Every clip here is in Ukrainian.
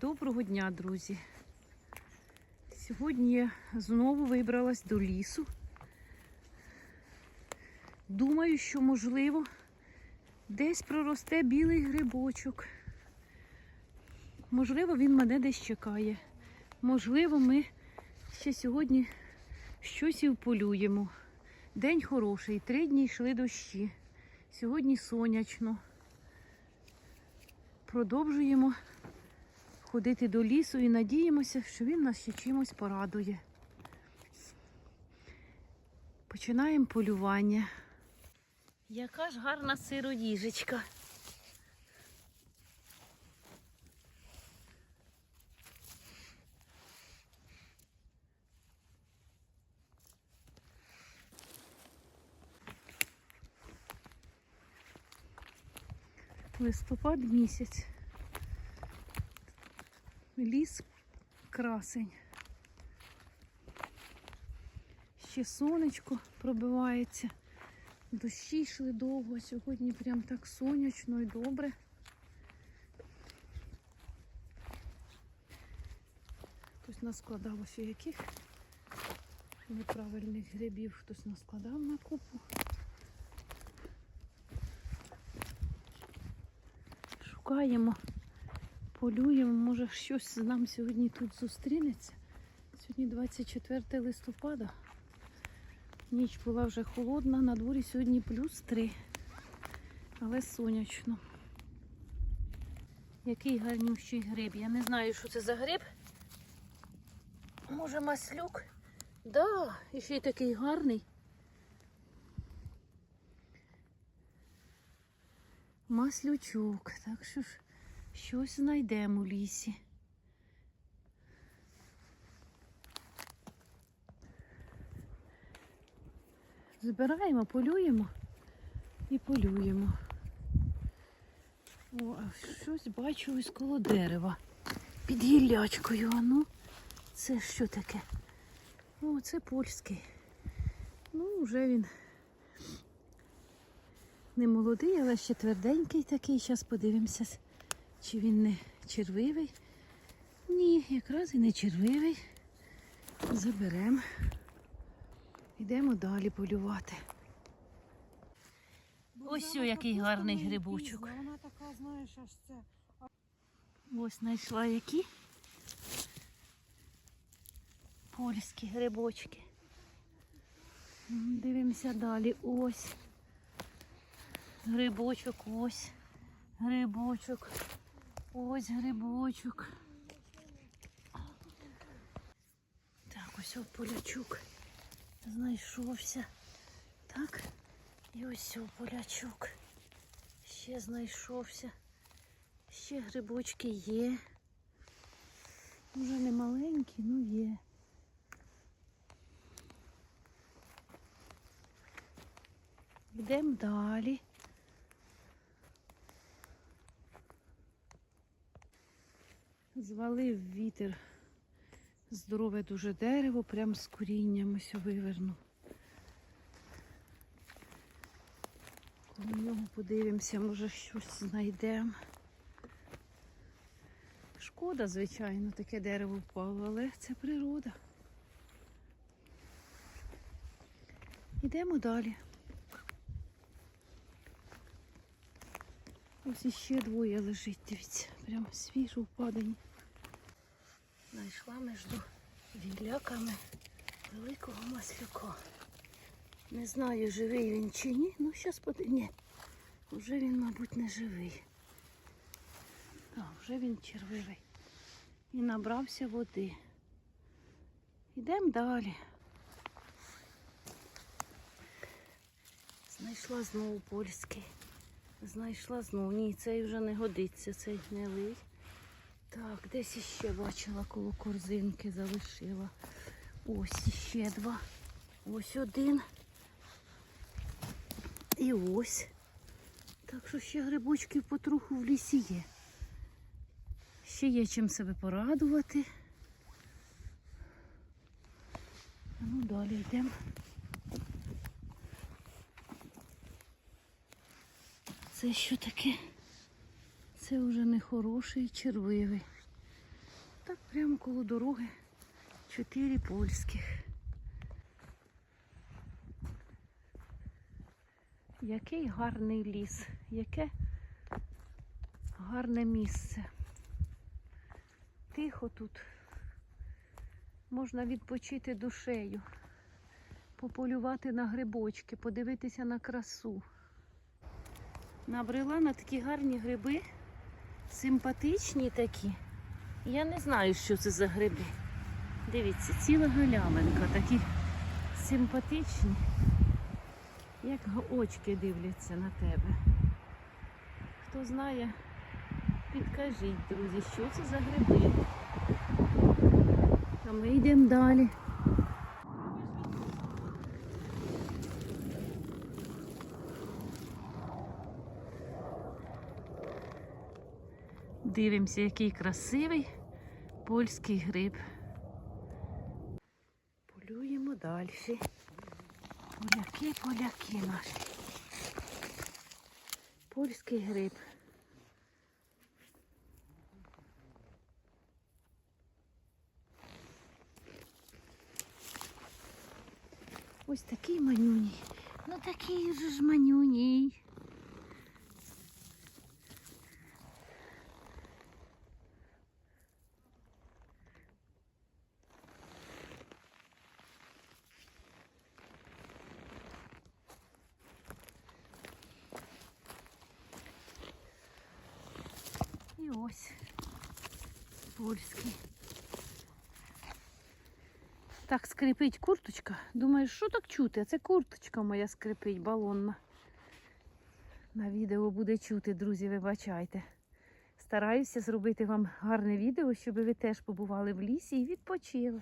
Доброго дня, друзі! Сьогодні я знову вибралась до лісу. Думаю, що можливо десь проросте білий грибочок. Можливо, він мене десь чекає. Можливо, ми ще сьогодні щось і вполюємо. День хороший, три дні йшли дощі. Сьогодні сонячно. Продовжуємо ходити до лісу і надіємося, що він нас ще чимось порадує. Починаємо полювання. Яка ж гарна сироїжечка. Листопад місяць. Ліс красень. Ще сонечко пробивається. Дощі йшли довго, сьогодні прям так сонячно і добре. Хтось наскладав ось яких неправильних грибів, хтось наскладав на купу. Шукаємо, полюємо, може щось нам сьогодні тут зустрінеться. Сьогодні 24 листопада. Ніч була вже холодна, на дворі сьогодні плюс 3, але сонячно. Який гарнющий гриб. Я не знаю, що це за гриб. Може маслюк? Да, і ще й такий гарний. Маслючок. Так що ж щось знайдемо у лісі. Збираємо, полюємо і полюємо. О, щось бачу ось коло дерева. Під гіллячкою. А ну, це що таке? О, це польський. Ну, вже він не молодий, але ще тверденький такий. Зараз подивимося, чи він не червивий. Ні, якраз і не червивий. Заберемо. Йдемо далі полювати. Ось о, який гарний грибочок. Вона така, знаєш, аж це. Ось знайшла які польські грибочки. Дивимося далі. Ось. Грибочок, ось. Грибочок. Ось грибочок. Так, ось полячок знайшовся. Так. І ось полячок. Ще знайшовся. Ще грибочки є. Вже не маленькі, ну є. Йдемо далі. Звалив вітер. Здорове дуже дерево, прям з корінням ось вивернув. Коло нього подивимося, може щось знайдемо. Шкода, звичайно, таке дерево впало, але це природа. Йдемо далі. Ось іще двоє лежить, дивіться, прям свіжо впадані. Знайшла між віляками великого маслюка. Не знаю, живий він чи ні, ну зараз подивимось. Ні, вже він, мабуть, не живий. Так, вже він червивий. І набрався води. Йдемо далі. Знайшла знову польський. Знайшла знову. Ні, цей вже не годиться, цей гнилий. Так, десь іще бачила коло корзинки, залишила. Ось іще два. Ось один. І ось. Так що ще грибочків потроху в лісі є. Ще є чим себе порадувати. Ну далі йдемо. Це що таке? Це вже не хороший червивий. Так прямо коло дороги чотири польських. Який гарний ліс, яке гарне місце. Тихо тут. Можна відпочити душею, пополювати на грибочки, подивитися на красу. Набрела на такі гарні гриби, симпатичні такі. Я не знаю, що це за гриби. Дивіться, ціла галявинка, такі симпатичні, як очки дивляться на тебе. Хто знає, підкажіть, друзі, що це за гриби. А ми йдемо далі. Дивимося, який красивий польський гриб. Полюємо далі. Поляки, поляки наші. Польський гриб. Ось такий манюній. Ну такий же ж манюній. Ось польський. Так скрипить курточка. Думаю, що так чути? А це курточка моя скрипить балонна. На відео буде чути, друзі, вибачайте. Стараюся зробити вам гарне відео, щоб ви теж побували в лісі і відпочили.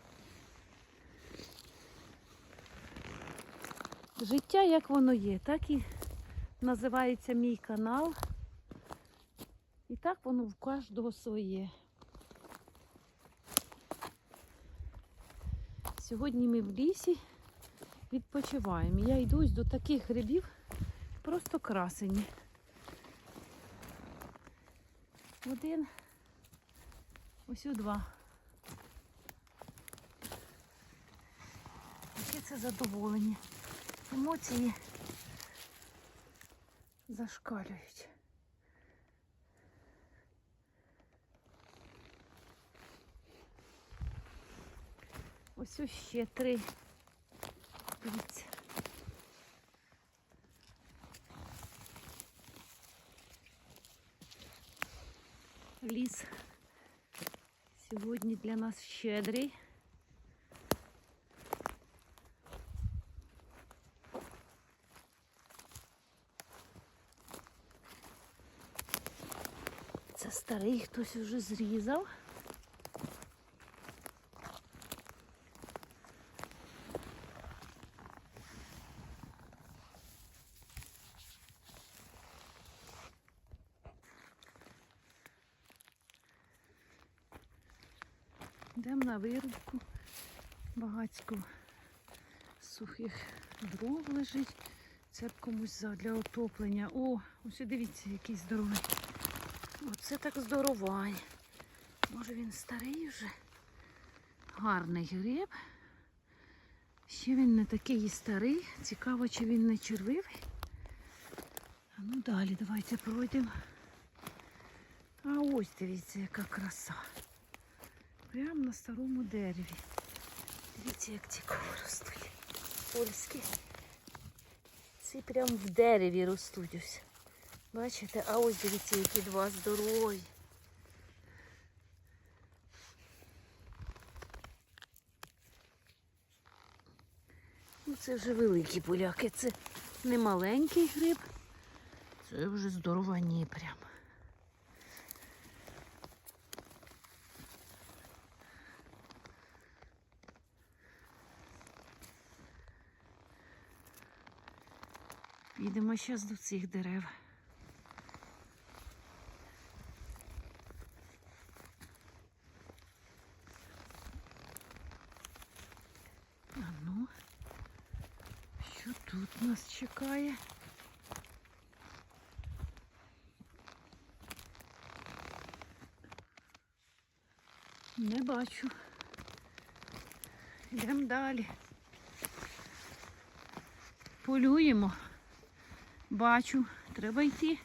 Життя як воно є, так і називається мій канал. І так воно в кожного своє. Сьогодні ми в лісі відпочиваємо. Я йду до таких грибів, просто красені. Один, ось у два. Яке це задоволення. Емоції зашкалюють. Ось ось ще три. Дивіться. Ліс сьогодні для нас щедрий. Це старий хтось вже зрізав. Багацько сухих дров лежить. Це б комусь для отоплення. О, ось дивіться, який здоровий. Оце так здоровай. Може він старий вже. Гарний гриб. Ще він не такий і старий. Цікаво, чи він не червивий. А ну далі, давайте пройдемо. А ось дивіться, яка краса. Прямо на старому дереві. Дивіться, як цікаво ростуть. Польські. Ці прямо в дереві ростуть ось. Бачите, а ось дивіться, які два здорові. Ну, це вже великі поляки. Це не маленький гриб. Це вже здоровані прям. Підемо зараз до цих дерев. А ну, що тут нас чекає? Не бачу. Йдемо далі. Полюємо. Бачу, треба йти.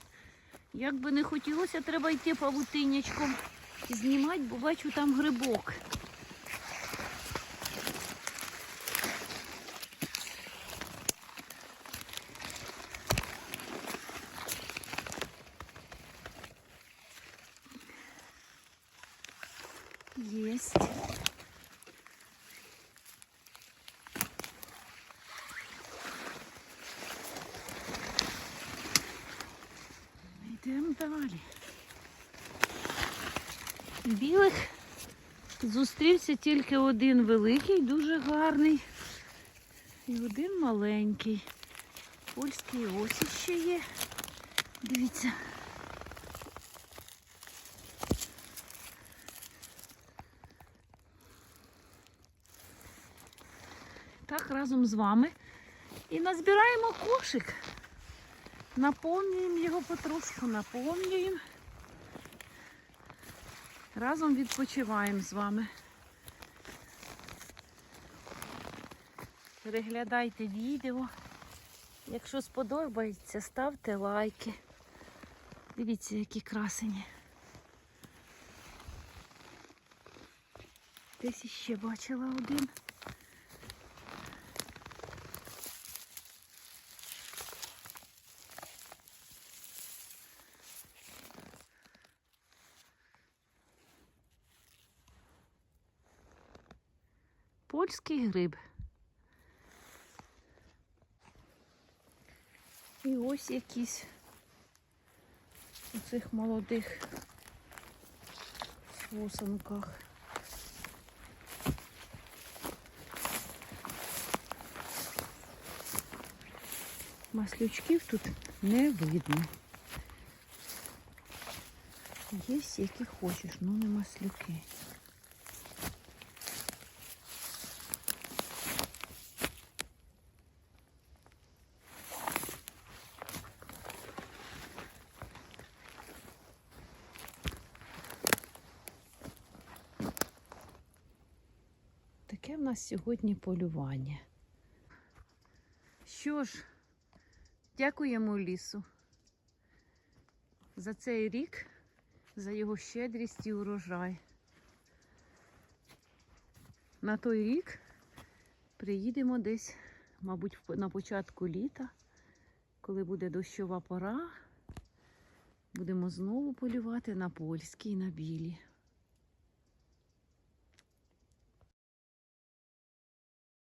Як би не хотілося, треба йти павутинячком. Знімати, бо бачу там грибок. Йдемо. Білих зустрівся тільки один великий, дуже гарний. І один маленький. Польський ось ще є. Дивіться. Так, разом з вами. І назбираємо кошик. Наповнюємо його потрошку, наповнюємо. Разом відпочиваємо з вами. Переглядайте відео. Якщо сподобається, ставте лайки. Дивіться, які красені. Десь іще бачила один. Польський гриб. І ось якісь у цих молодих сосенках. Маслючків тут не видно. Є всі, які хочеш, ну не маслюки. Нас сьогодні полювання. Що ж, дякуємо лісу за цей рік, за його щедрість і урожай. На той рік приїдемо десь, мабуть, на початку літа, коли буде дощова пора. Будемо знову полювати на польські і на білі.